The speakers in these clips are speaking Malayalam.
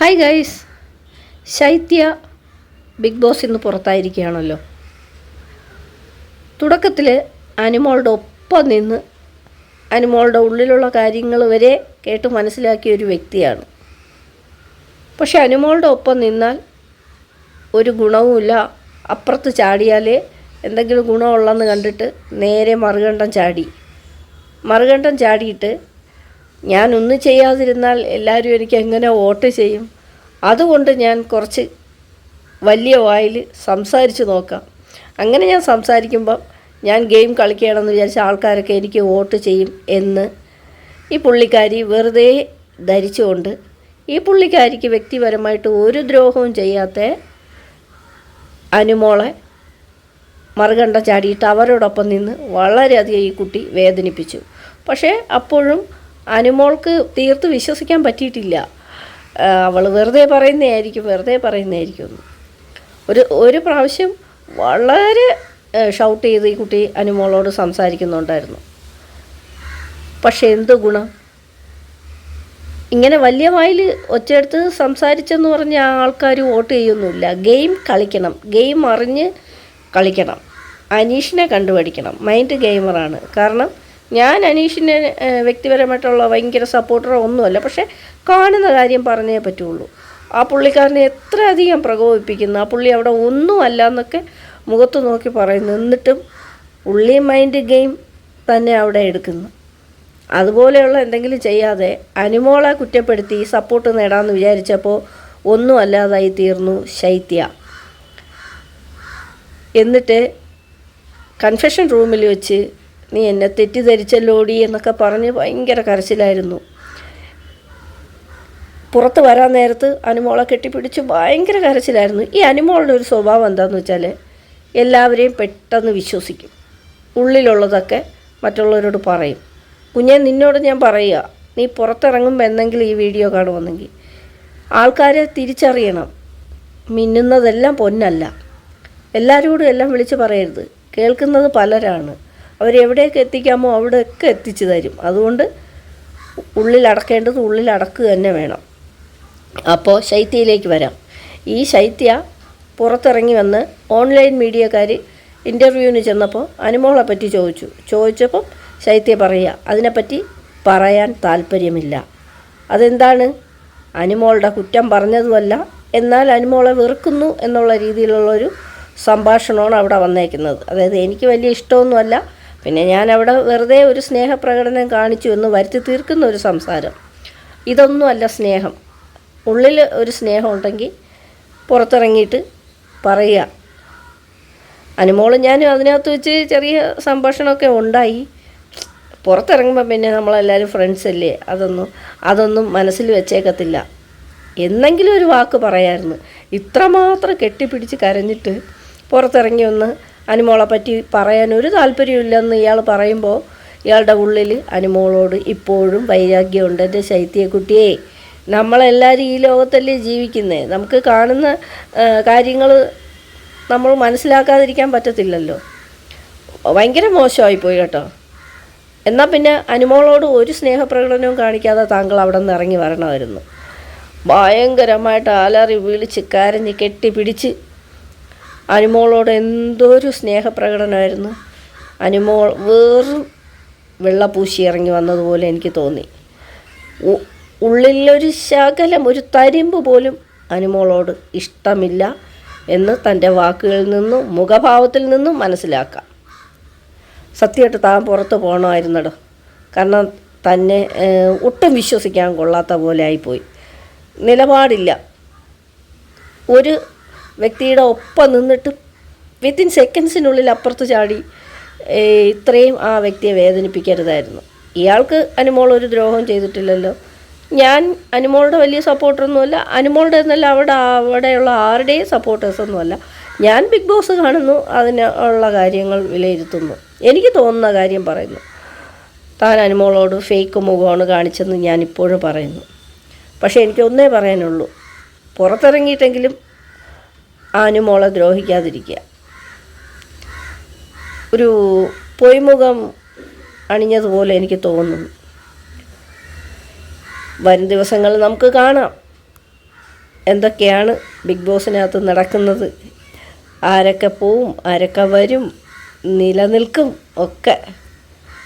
Hi guys Shaithya big boss ഇന്ന് പുറത്തായിരിക്കുകയാണല്ലോ. തുടക്കത്തിൽ അനിമോളുടെ ഒപ്പം നിന്ന് അനിമോളുടെ ഉള്ളിലുള്ള കാര്യങ്ങൾ വരെ കേട്ട് മനസ്സിലാക്കിയ ഒരു വ്യക്തിയാണ്. പക്ഷെ അനിമോളുടെ ഒപ്പം നിന്നാൽ ഒരു ഗുണവുമില്ല. അപ്പുറത്ത് ചാടിയാലേ എന്തെങ്കിലും ഗുണമുള്ളെന്ന് കണ്ടിട്ട് നേരെ മറുകണ്ഠം ചാടി. മറുകണ്ഠം ചാടിയിട്ട് ഞാനൊന്നും ചെയ്യാതിരുന്നാൽ എല്ലാവരും എനിക്ക് എങ്ങനെ വോട്ട് ചെയ്യും? അതുകൊണ്ട് ഞാൻ കുറച്ച് വലിയ വായിൽ സംസാരിച്ച് നോക്കാം. അങ്ങനെ ഞാൻ സംസാരിക്കുമ്പം ഞാൻ ഗെയിം കളിക്കുകയാണെന്ന് വിചാരിച്ച ആൾക്കാരൊക്കെ എനിക്ക് വോട്ട് ചെയ്യും എന്ന് ഈ പുള്ളിക്കാരി വെറുതെ ധരിച്ചുകൊണ്ട് ഈ പുള്ളിക്കാരിക്ക് വ്യക്തിപരമായിട്ട് ഒരു ദ്രോഹവും ചെയ്യാത്ത അനുമോളെ മറുകണ്ഠം ചാടിയിട്ട് അവരോടൊപ്പം നിന്ന് വളരെയധികം ഈ കുട്ടി വേദനിപ്പിച്ചു. പക്ഷേ അപ്പോഴും അനുമോൾക്ക് തീർത്ത് വിശ്വസിക്കാൻ പറ്റിയിട്ടില്ല. അവൾ വെറുതെ പറയുന്നതായിരിക്കും വെറുതെ പറയുന്നതായിരിക്കും. ഒരു ഒരു പ്രാവശ്യം വളരെ ഷൗട്ട് ചെയ്ത് ഈ കുട്ടി അനുമോളോട് സംസാരിക്കുന്നുണ്ടായിരുന്നു. പക്ഷെ എന്ത് ഗുണം? ഇങ്ങനെ വലിയ വായിൽ ഒറ്റയെടുത്ത് സംസാരിച്ചെന്ന് പറഞ്ഞ ആൾക്കാർ വോട്ട് ചെയ്യൊന്നുമില്ല. ഗെയിം കളിക്കണം ഗെയിം അറിഞ്ഞ് കളിക്കണം. അനീഷിനെ കണ്ടുപഠിക്കണം. മൈൻഡ് ഗെയിമറാണ്. കാരണം ഞാൻ അനീഷിന്റെ വ്യക്തിപരമായിട്ടുള്ള ഭയങ്കര സപ്പോർട്ടറോ ഒന്നുമല്ല പക്ഷേ കാണുന്ന കാര്യം പറഞ്ഞേ പറ്റുള്ളൂ. ആ പുള്ളിക്കാരനെ എത്ര അധികം പ്രകോപിപ്പിക്കുന്നു ആ പുള്ളി അവിടെ ഒന്നുമല്ല എന്നൊക്കെ മുഖത്ത് നോക്കി പറയുന്നു. എന്നിട്ടും പുള്ളി മൈൻഡ് ഗെയിം തന്നെ അവിടെ എടുക്കുന്നു. അതുപോലെയുള്ള എന്തെങ്കിലും ചെയ്യാതെ അനുമോളെ കുറ്റപ്പെടുത്തി സപ്പോർട്ട് നേടാമെന്ന് വിചാരിച്ചപ്പോൾ ഒന്നുമല്ലാതായി തീർന്നു ശൈത്യ. എന്നിട്ട് കൺഫെഷൻ റൂമിൽ വെച്ച് നീ എന്നെ തെറ്റിദ്ധരിച്ചല്ലോടി എന്നൊക്കെ പറഞ്ഞ് ഭയങ്കര കരച്ചിലായിരുന്നു. പുറത്ത് വരാൻ നേരത്ത് അനുമോളെ കെട്ടിപ്പിടിച്ച് ഭയങ്കര കരച്ചിലായിരുന്നു. ഈ അനുമോളുടെ ഒരു സ്വഭാവം എന്താണെന്ന് വെച്ചാൽ എല്ലാവരെയും പെട്ടെന്ന് വിശ്വസിക്കും. ഉള്ളിലുള്ളതൊക്കെ മറ്റുള്ളവരോട് പറയും. കുഞ്ഞെ നിന്നോട് ഞാൻ പറയുക. നീ പുറത്തിറങ്ങുമ്പോൾ എന്തെങ്കിലും ഈ വീഡിയോ കാണുമെന്നെങ്കിൽ ആൾക്കാരെ തിരിച്ചറിയണം. മിന്നുന്നതെല്ലാം പൊന്നല്ല. എല്ലാവരോടും എല്ലാം വിളിച്ച് പറയരുത്. കേൾക്കുന്നത് പലരാണ്. അവരെവിടെയൊക്കെ എത്തിക്കാമോ അവിടെയൊക്കെ എത്തിച്ചു തരും. അതുകൊണ്ട് ഉള്ളിലടക്കേണ്ടത് ഉള്ളിലടക്കുക തന്നെ വേണം. അപ്പോൾ ശൈത്യയിലേക്ക് വരാം. ഈ ശൈത്യ പുറത്തിറങ്ങി വന്ന് ഓൺലൈൻ മീഡിയക്കാർ ഇന്റർവ്യൂവിന് ചെന്നപ്പോൾ അനുമോളെ പറ്റി ചോദിച്ചു. ചോദിച്ചപ്പം ശൈത്യ പറയുക അതിനെപ്പറ്റി പറയാൻ താല്പര്യമില്ല. അതെന്താണ്? അനുമോളുടെ കുറ്റം പറഞ്ഞതുമല്ല. എന്നാൽ അനുമോളെ വെറുക്കുന്നു എന്നുള്ള രീതിയിലുള്ളൊരു സംഭാഷണമാണ് അവിടെ വന്നേക്കുന്നത്. അതായത് എനിക്ക് വലിയ ഇഷ്ടമൊന്നുമല്ല. പിന്നെ ഞാൻ അവിടെ വെറുതെ ഒരു സ്നേഹപ്രകടനം കാണിച്ചു എന്ന് വരുത്തി തീർക്കുന്ന ഒരു സംസാരം. ഇതൊന്നുമല്ല സ്നേഹം. ഉള്ളിൽ ഒരു സ്നേഹം ഉണ്ടെങ്കിൽ പുറത്തിറങ്ങിയിട്ട് പറയുക. അനുമോളും ഞാനും അതിനകത്ത് വെച്ച് ചെറിയ സംഭാഷണമൊക്കെ ഉണ്ടായി. പുറത്തിറങ്ങുമ്പോൾ പിന്നെ നമ്മളെല്ലാവരും ഫ്രണ്ട്സ് അല്ലേ? അതൊന്നും അതൊന്നും മനസ്സിൽ വെച്ചേക്കത്തില്ല. എന്നെങ്കിലും ഒരു വാക്ക് പറയായിരുന്നു. ഇത്രമാത്രം കെട്ടിപ്പിടിച്ച് കരഞ്ഞിട്ട് പുറത്തിറങ്ങി ഒന്ന് അനുമോളെ പറ്റി പറയാൻ ഒരു താല്പര്യമില്ലെന്ന് ഇയാൾ പറയുമ്പോൾ ഇയാളുടെ ഉള്ളിൽ അനിമോളോട് ഇപ്പോഴും വൈരാഗ്യമുണ്ട്. എന്റെ ശൈത്യക്കുട്ടിയെ നമ്മളെല്ലാവരും ഈ ലോകത്തല്ലേ ജീവിക്കുന്നത് നമുക്ക് കാണുന്ന കാര്യങ്ങൾ നമ്മൾ മനസ്സിലാക്കാതിരിക്കാൻ പറ്റത്തില്ലല്ലോ. ഭയങ്കര മോശമായിപ്പോയി കേട്ടോ. എന്നാൽ പിന്നെ അനുമോളോട് ഒരു സ്നേഹപ്രകടനവും കാണിക്കാതെ താങ്കൾ അവിടെ നിന്ന് ഇറങ്ങി വരണമായിരുന്നു. ഭയങ്കരമായിട്ട് അലറി വിളിച്ച് കരഞ്ഞ് കെട്ടിപ്പിടിച്ച് അനുമോളോട് എന്തൊരു സ്നേഹപ്രകടനമായിരുന്നു. അനുമോൾ വെറും വെള്ളപൂശി ഇറങ്ങി വന്നതുപോലെ എനിക്ക് തോന്നി. ഉള്ളിലൊരു ശകലം ഒരു തരിമ്പ് പോലും അനുമോളോട് ഇഷ്ടമില്ല എന്ന് തന്റെ വാക്കുകളിൽ നിന്നും മുഖഭാവത്തിൽ നിന്നും മനസ്സിലാക്കാം. സത്യമായിട്ട് താൻ പുറത്ത് പോകണമായിരുന്നടോ കാരണം തന്നെ ഒട്ടും വിശ്വസിക്കാൻ കൊള്ളാത്ത പോലെ ആയിപ്പോയി. നിലപാടില്ല. ഒരു വ്യക്തിയുടെ ഒപ്പം നിന്നിട്ട് വിത്തിൻ സെക്കൻഡ്സിനുള്ളിൽ അപ്പുറത്ത് ചാടി ഇത്രയും ആ വ്യക്തിയെ വേദനിപ്പിക്കരുതായിരുന്നു. ഇയാൾക്ക് അനുമോൾ ഒരു ദ്രോഹം ചെയ്തിട്ടില്ലല്ലോ. ഞാൻ അനുമോളുടെ വലിയ സപ്പോർട്ടറൊന്നുമല്ല അനുമോളുടെ എന്നല്ല അവിടെ അവിടെയുള്ള ആരുടെയും സപ്പോർട്ടേഴ്സൊന്നുമല്ല. ഞാൻ ബിഗ് ബോസ് കാണുന്നു അതിനുള്ള കാര്യങ്ങൾ വിലയിരുത്തുന്നു. എനിക്ക് തോന്നുന്ന കാര്യം പറയുന്നു. താൻ അനുമോളോട് ഫേക്ക് മുഖമാണ് കാണിച്ചെന്ന് ഞാൻ ഇപ്പോഴും പറയുന്നു. പക്ഷേ എനിക്കൊന്നേ പറയാനുള്ളൂ. പുറത്തിറങ്ങിയിട്ടെങ്കിലും ആ അനുമോളെ ദ്രോഹിക്കാതിരിക്കുക. ഒരു പൊയ്മുഖം അണിഞ്ഞതുപോലെ എനിക്ക് തോന്നുന്നു. വരും ദിവസങ്ങളിൽ നമുക്ക് കാണാം. എന്തൊക്കെയാണ് ബിഗ് ബോസിനകത്ത് നടക്കുന്നത്? ആരൊക്കെ പോവും ആരൊക്കെ വരും നിലനിൽക്കും ഒക്കെ.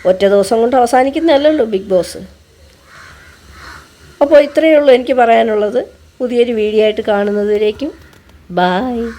ഒറ്റ ദിവസം കൊണ്ട് അവസാനിക്കുന്നതല്ലല്ലോ ബിഗ് ബോസ്. അപ്പോൾ ഇത്രയേ ഉള്ളൂ എനിക്ക് പറയാനുള്ളത്. പുതിയൊരു വീഡിയോ ആയിട്ട് കാണുന്നതുവരേക്കും Bye.